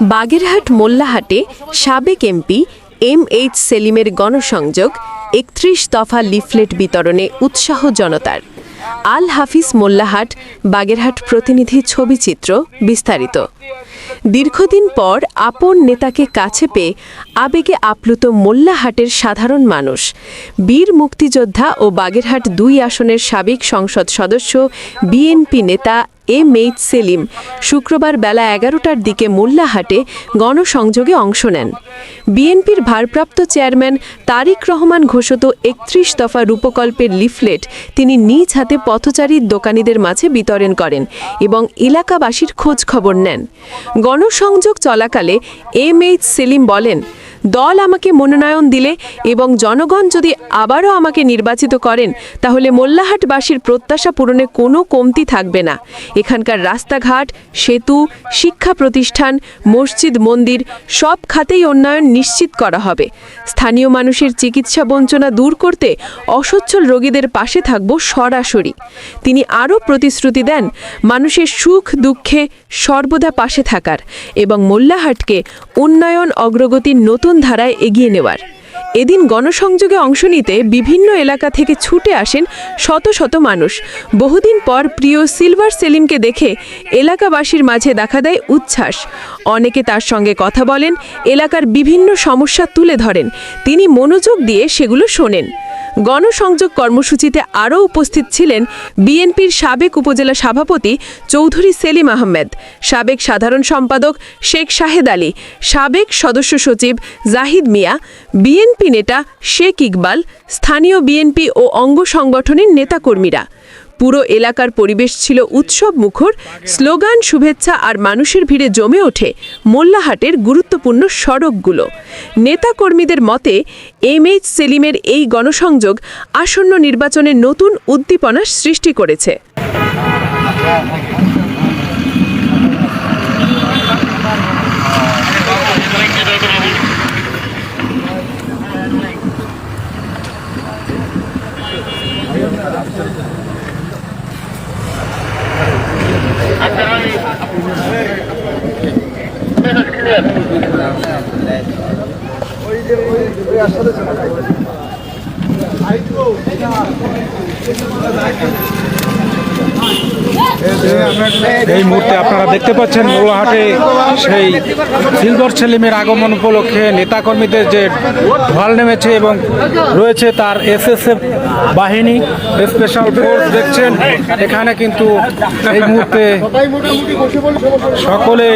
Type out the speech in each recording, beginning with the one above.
বাগেরহাট মোল্লাহাটে সাবেক MP M H সেলিমের গণসংযোগ একত্রিশ দফা লিফলেট বিতরণে উৎসাহ জনতার। আল হাফিজ মোল্লাহাট বাগেরহাট প্রতিনিধি ছবিচিত্র বিস্তারিত। দীর্ঘদিন পর আপন নেতাকে কাছে পেয়ে আবেগে আপ্লুত মোল্লাহাটের সাধারণ মানুষ, বীর মুক্তিযোদ্ধা ও বাগেরহাট দুই আসনের সাবেক সংসদ সদস্য, বিএনপি নেতা এম এইচ সেলিম শুক্রবার বেলা এগারোটার দিকে মোল্লাহাটে গণসংযোগে অংশ নেন। বিএনপির ভারপ্রাপ্ত চেয়ারম্যান তারিক রহমান ঘোষিত একত্রিশ দফা রূপকল্পের লিফলেট তিনি নিজ হাতে পথচারীর দোকানীদের মাঝে বিতরণ করেন এবং এলাকাবাসীর খোঁজ খবর নেন। গণসংযোগ চলাকালে এম এইচ সেলিম বলেন দল আমাকে মনোনয়ন দিলে এবং জনগণ যদি আবারও আমাকে নির্বাচিত করেন, তাহলে মোল্লাহাটবাসীর প্রত্যাশা পূরণে কোনো কমতি থাকবে না। এখানকার রাস্তাঘাট, সেতু, শিক্ষা প্রতিষ্ঠান, মসজিদ, মন্দির, সব খাতেই উন্নয়ন নিশ্চিত করা হবে। স্থানীয় মানুষের চিকিৎসা বঞ্চনা দূর করতে অসচ্ছল রোগীদের পাশে থাকব সরাসরি। তিনি আরও প্রতিশ্রুতি দেন, মানুষের সুখ দুঃখে সর্বদা পাশে থাকার এবং মোল্লাহাটকে উন্নয়ন অগ্রগতির নতুন ধারায় এগিয়ে নেওয়ার। এদিন গণসংযোগে অংশ নিতে বিভিন্ন এলাকা থেকে ছুটে আসেন শত শত মানুষ। বহুদিন পর প্রিয় সিলভার সেলিমকে দেখে এলাকাবাসীর মাঝে দেখা দেয় উচ্ছ্বাস। অনেকে তার সঙ্গে কথা বলেন, এলাকার বিভিন্ন সমস্যা তুলে ধরেন। তিনি মনোযোগ দিয়ে সেগুলো শোনেন। গণসংযোগ কর্মসূচিতে আরও উপস্থিত ছিলেন বিএনপির সাবেক উপজেলা সভাপতি চৌধুরী সেলিম আহমেদ, সাবেক সাধারণ সম্পাদক শেখ শাহেদ আলী, সাবেক সদস্য সচিব জাহিদ মিয়া, বিএনপি নেতা শেখ ইকবাল, স্থানীয় বিএনপি ও অঙ্গ সংগঠনের নেতাকর্মীরা। পুরো এলাকার পরিবেশ ছিল উৎসব মুখর স্লোগান, শুভেচ্ছা আর মানুষের ভিড়ে জমে ওঠে মোল্লাহাটের গুরুত্বপূর্ণ সড়কগুলো। নেতাকর্মীদের মতে এম এইচ সেলিমের এই গণসংযোগ আসন্ন নির্বাচনে নতুন উদ্দীপনা সৃষ্টি করেছে। করবেন ওই এই মুহূর্তে আপনারা দেখতে পাচ্ছেন মোলাহাটে সেই সিলভার সেলিমের আগমন উপলক্ষে নেতাকর্মীদের যে ঢল নেমেছে এবং রয়েছে তার এসএসএফ বাহিনী স্পেশাল ফোর্স দেখছেন। এখানে কিন্তু এই মুহূর্তে সকলে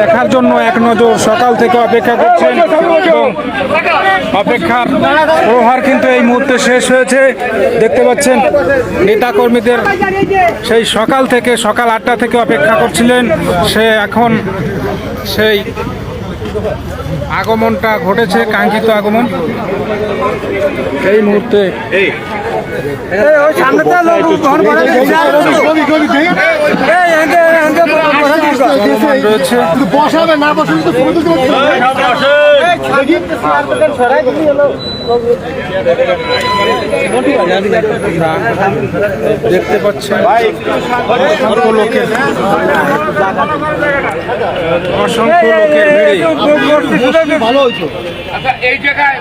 দেখার জন্য এক নজর সকাল থেকে অপেক্ষা করছেন এবং অপেক্ষার প্রহার কিন্তু এই মুহূর্তে শেষ হয়েছে। দেখতে পাচ্ছেন নেতাকর্মীদের সেই সকাল থেকে, সকাল আটটা থেকে অপেক্ষা করছিলেন। সে এখন সেই আগমনটা ঘটেছে, কাঙ্ক্ষিত আগমন। এই মুহূর্তে রয়েছে বসাবে না তো দেখতে পাচ্ছেন অসংখ্য লোকের অসংখ্য লোকের ভিড়ে ভালো হয়েছে এই জায়গায়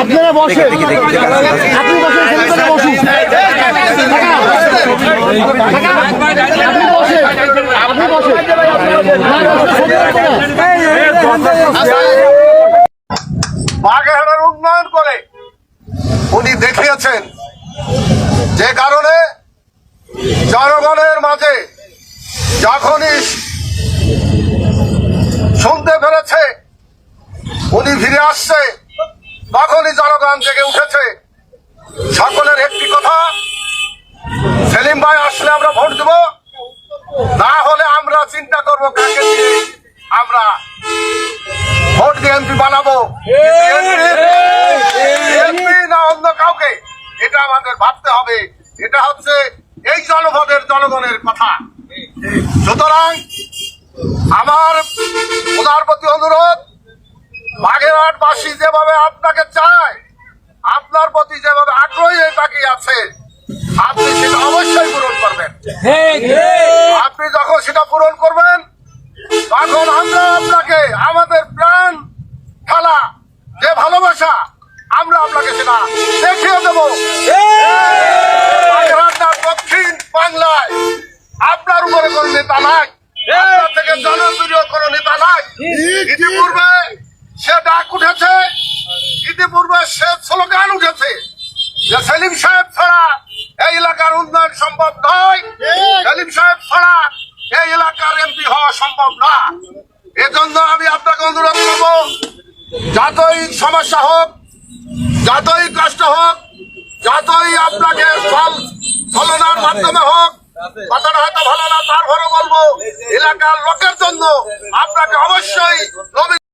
আপনারা বসেন আপনি বাগেরহাটের উন্নয়ন করে উনি দেখিয়েছেন যে কারণে জনগণের মাঝে যখনই শুনতে পেরেছে উনি ফিরে আসছে তখনই জনগণ থেকে উঠেছে সকলের একটি কথা সেলিম ভাই আসলে আমরা ভোট দেব না হলে আমরা চিন্তা করব কাকে দিয়ে আমরা ভোট দিয়ে এমপি বানাবো এমপি অন্য কাউকে এটা আমাদের ভাবতে হবে। এটা হচ্ছে এই জনপদের জনগণের কথা। সুতরাং আমার ওনার প্রতি অনুরোধ বাগেরহাটবাসী যেভাবে আপনাকে চায় আপনার প্রতি যেভাবে আগ্রহী হয়ে তাকিয়ে আছে আপনি সেটা অবশ্যই পূরণ করবেন। আপনি যখন সেটা পূরণ করবেন তখন আমরা আপনাকে আমাদের প্রাণ দেখিয়ে দক্ষিণ বাংলায় আপনার উপরে কোনো নেতা নাই আপনার থেকে জনপ্রিয় কোনো নেতা নাই। ইতিপূর্বে সে ডাক উঠেছে ইতিপূর্বে সে স্লোগান উঠেছে যে সেলিম সাহেব ছাড়া এই এলাকার উন্নয়ন সম্ভব নয়। সেলিম সাহেব ছাড়া এই এলাকার এমপি হওয়া সম্ভব না। এজন্য আমি আপনাকে অনুরোধ করব যতই সমস্যা হোক যতই কষ্ট হোক যতই আপনাকে ফল, ফলনার মাধ্যমে হোক, কথাটা হয়তো ভালো না তারপরে বলব, এলাকার লোকের জন্য আপনাকে অবশ্যই